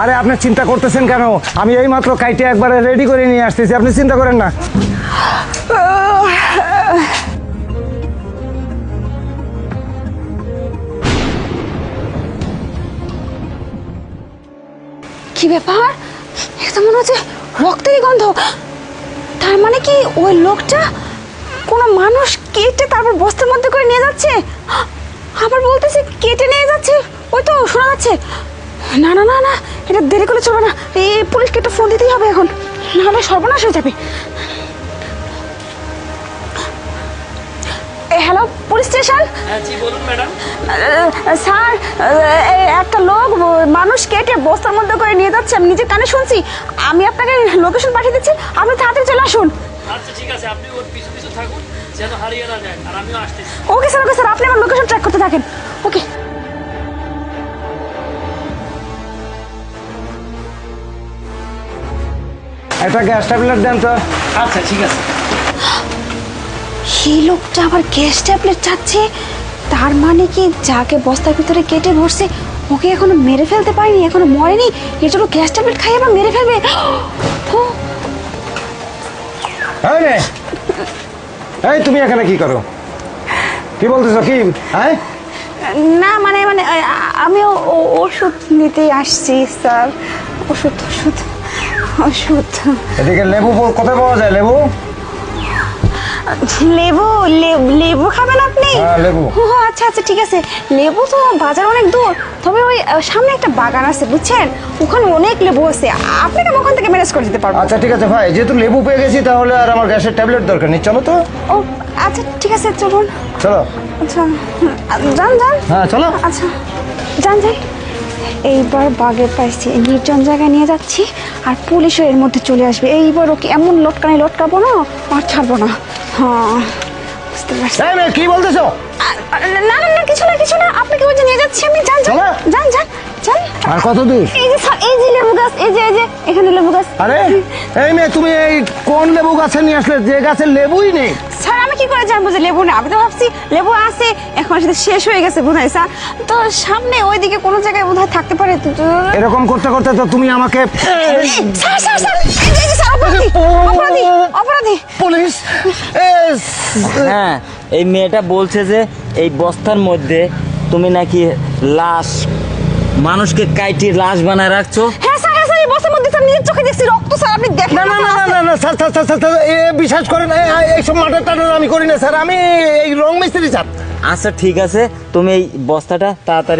আরে আপনি চিন্তা করতেছেন কেন? আমি এই মাত্র কাইটে একবারে রেডি করে নিয়ে আসতেছি। আপনি চিন্তা করেন না। কি ব্যাপার? এটা মনে হচ্ছে রক্তেরই গন্ধ। তার মানে কি ওই লোকটা কোনো মানুষ কেটে তারপর বস্তার মধ্যে করে নিয়ে যাচ্ছে? আবার বলতেছে কেটে নিয়ে যাচ্ছে? ওই তো শোনা যাচ্ছে। না না না না। এটা দেরি করে চলবে না। এই পুলিশকে একটা ফোন দিতেই হবে এখন। নাহলে সর্বনাশ হয়ে যাবে। হ্যালো পুলিশ স্টেশন জি বলুন ম্যাডাম স্যার একটা লোক মানুষ কেটে বস্তার মধ্যে করে নিয়ে যাচ্ছে। আমি নিজের কানে শুনছি। আমি আপনাকে লোকেশন পাঠিয়ে দিচ্ছি। আপনি তাড়াতাড়ি চলে আসুন। আচ্ছা ঠিক আছে আপনি ওর পিছু পিছু থাকুন যেন হারিয়ে না যায় আর আমিও আসতেছি। ওকে স্যার ওকে স্যার আপনি আমার লোকেশন ট্র্যাক করতে থাকেন। ওকে। একটা গ্যাস ট্যাবলেট দেন তো। আচ্ছা ঠিক আছে। এই লোকটা আবার গ্যাস ট্যাবলেট চাচ্ছে তার মানে কি যাকে বস্তার ভিতরে কেটে ভরছে ওকে এখনও মেরে ফেলতে পারিনি এখনও মরেনি এর জন্য গ্যাস ট্যাবলেট খাই আবার মেরে ফেলবে? এই তুমি এখানে কি করো? কি বলতেছো কি? হ্যাঁ না মানে মানে আমি ওষুধ নিতে আসছি স্যার। ওষুধ ওষুধ। ওষুধ এদিকে লেবু কোথায় পাওয়া যায় লেবু? লেবু লেবু খাবেন আপনি? হ্যাঁ, লেবু। ও আচ্ছা আচ্ছা ঠিক আছে। লেবু তো বাজার অনেক দূর। তবে ওই সামনে একটা বাগান আছে বুঝছেন? ওখানে অনেক লেবু আছে। আপনাকে আমি ওখান থেকে ম্যানেজ করে দিতে পারব আচ্ছা ঠিক আছে ভাই যেহেতু লেবু পেয়ে গেছি তাহলে আর আমার গ্যাসের ট্যাবলেট দরকার নেই। চলো তো। ও আচ্ছা ঠিক আছে চলুন। চলো। আচ্ছা হুম, যান যান। হ্যাঁ চলো। আচ্ছা যান যাই। এইবার বাগে পাইছি। নির্জন জায়গায় নিয়ে যাচ্ছি আর পুলিশও এর মধ্যে চলে আসবে। এইবার ওকে এমন লটকানি লটকাবো না আর ছাড়বো না। হ্যাঁ বুঝতে পারছি। কি বলতেছো? না না না কিছু না কিছু না আপনাকে ওই যে নিয়ে যাচ্ছি আমি। যান যান যান যান যান। আর কত দূর? এই যে এই যে লেবু গাছ এই যে এই যে এখানে লেবু গাছ। আরে এই মেয়ে তুমি এই কোন লেবু গাছে নিয়ে আসলে? যে গাছে লেবুই নেই। কি করে জানব যে লেবু না? আমি তো ভাবছি লেবু আছে এখন সেটা শেষ হয়ে গেছে বোধ হয় স্যার। তো সামনে ওইদিকে কোনো জায়গায় বোধ থাকতে পারে এরকম করতে করতে তো তুমি আমাকে অপরাধী অপরাধী পুলিশ হ্যাঁ এই মেয়েটা বলছে যে এই বস্তার মধ্যে তুমি নাকি লাশ মানুষকে কাইটি লাশ বানায় রাখছো। হ্যাঁ চোখে দেখছি রক্ত স্যার আপনি দেখেন না না না না না না sir sir sir, sir sir, এ বিশ্বাস করেন এইসব মাটার টাটার আমি করি না স্যার আমি এই রং মিস্ত্রি স্যার। আচ্ছা ঠিক আছে তুমি এই বস্তাটা তাড়াতাড়ি